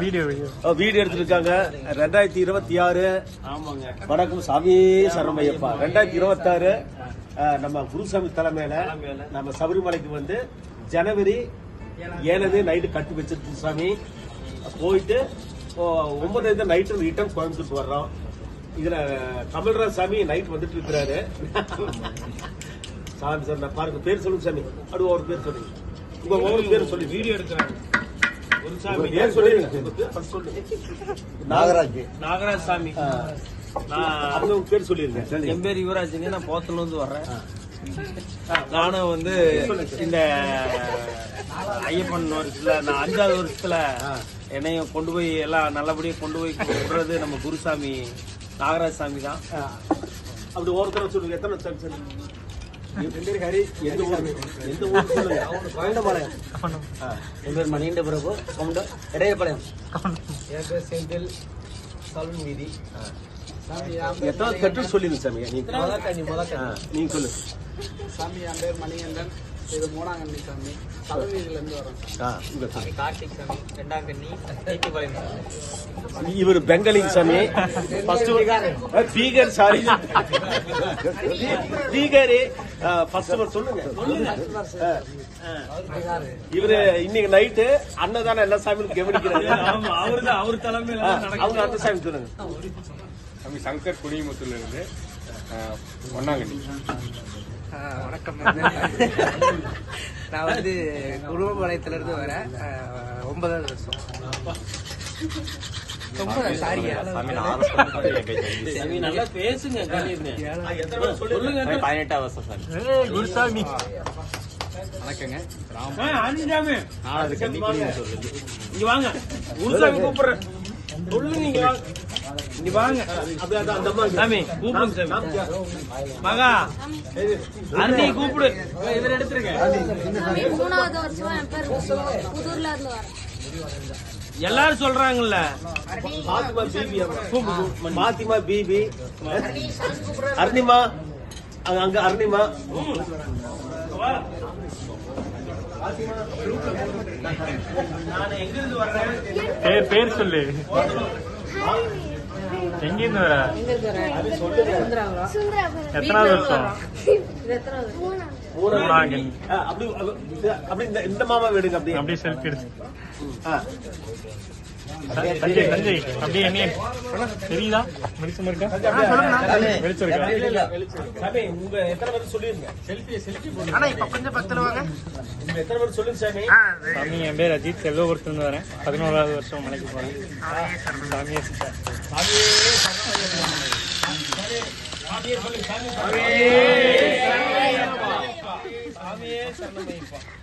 Video video. எடுத்திருக்காங்க. ரெண்டாயிரத்தி இருபத்தி ஆறு ஆமாங்க. வணக்கம் சாமி சரமையப்பா ரெண்டாயிரத்தி இருபத்தி ஆறு நம்ம குருசாமி தலைமையில. நம்ம சபரிமலைக்கு வந்து ஜனவரி ஏழது நைட்டு கட்டி வச்சிருக்கு சாமி போயிட்டு ஓ, ஒன்பதாயிரத்து நைட்டு ரிட்டர்ன் கோயம்புத்தூர் வர்றோம். இதுல கமல்ராஜ் சாமி நைட் வந்துட்டு இருக்கிறாரு. சாமி சார் நான் பாருங்க பேர் சொல்லுங்க சாமி. அப்படி ஒரு பேர் சொல்லுங்க. உங்க ஒவ்வொரு பேர் சொல்லி. வீடியோ எடுக்கிறாங்க நாகராஜ். நாகராஜ் சாமி. நான் பேர் சொல்லிருங்க என் பேர் யுவராஜுங்க நான் போத்தல இருந்து வர்றேன். நானும் வந்து இந்த ஐயப்பன் வருஷத்துல நான் அஞ்சாவது வருஷத்துல என்னையும் கொண்டு போய் எல்லாம் நல்லபடியா கொண்டு போய் விடுறது நம்ம குருசாமி நாகராஜ் சாமி தான். அப்படி ஒருத்தர சொல்லுங்க. எத்தனை என் பேர் ஹரி பிரபு கொண்ட இடையபாளையம் என் பேர் செந்தில் சலூன் வீதி எத்தனை கட்டு சாமி நீங்க முதக்கண்ணி சாமி என் பேர் மணிகண்டன் இது மூணாங்கண்ணி சாமி தலைவீதியில வரோம் கார்த்திக் சாமி ரெண்டாம் இவர் பெங்காலிங் சாமி first Bihar sorry Bihar first சொல்லுங்க. இவரு இன்னைக்கு நைட்டு அன்னதானம் எல்லா சாமியும் கவனிக்கிறாரு. ஆமா அவருதான் அவர் தலைமையில. அவங்க அந்த சாமி சொல்லுங்க. தம்பி சங்கர் குடிமுத்துல இருந்து ஒன்னாங்கண்ணி வணக்கம். நான் வந்து குடும்பபாளையத்துல இருந்து வரேன் ஒன்பதாவது வருஷம். சாமி நல்லா பேசுங்க பதினெட்டாம் வருஷம் ஏய் குருசாமி வணக்கங்க. நாலாவது இங்க வாங்க குருசாமி கூப்பிடுறேன் சொல்லுங்க வாங்க. இங்க வாங்க அப்படியே அந்த- அந்த அம்மா சாமி கூப்பிடுங்க சாமி. மகா அண்ணி கூப்பிடு இவர் எடுத்துருங்க சாமி, மூணாவது வருஷம் என் பேர் விஷ்ணு புதூர்ல இருந்து வரேன் எல்லாரும் சொல்றாங்கல்ல. பாத்திமா பிபி பாத்திமா பிபி. அருணிமா அங்க அங்க அருணிமா நான் எங்க இருந்து வர்றேன் பேர் பேர் சொல்லு. எங்கிருந்து வர? எத்தனாவது வருஷம்? அப்படி இந்த மாமா வீடுங்க அப்படி. அப்படியே செல்ஃபி எடுத்து. தஞ்சை தஞ்சை அப்படியே உங்க எத்தனை பேர் சொல்லிருங்க? செல்ஃபி செல்ஃபி எத்தனை பேர் சொல்லுங்க சாமி? என் பேர் அஜித். செல்வபுரத்துல இருந்து வரேன். பதினோராவது வருஷம் மலைக்கு போறேன்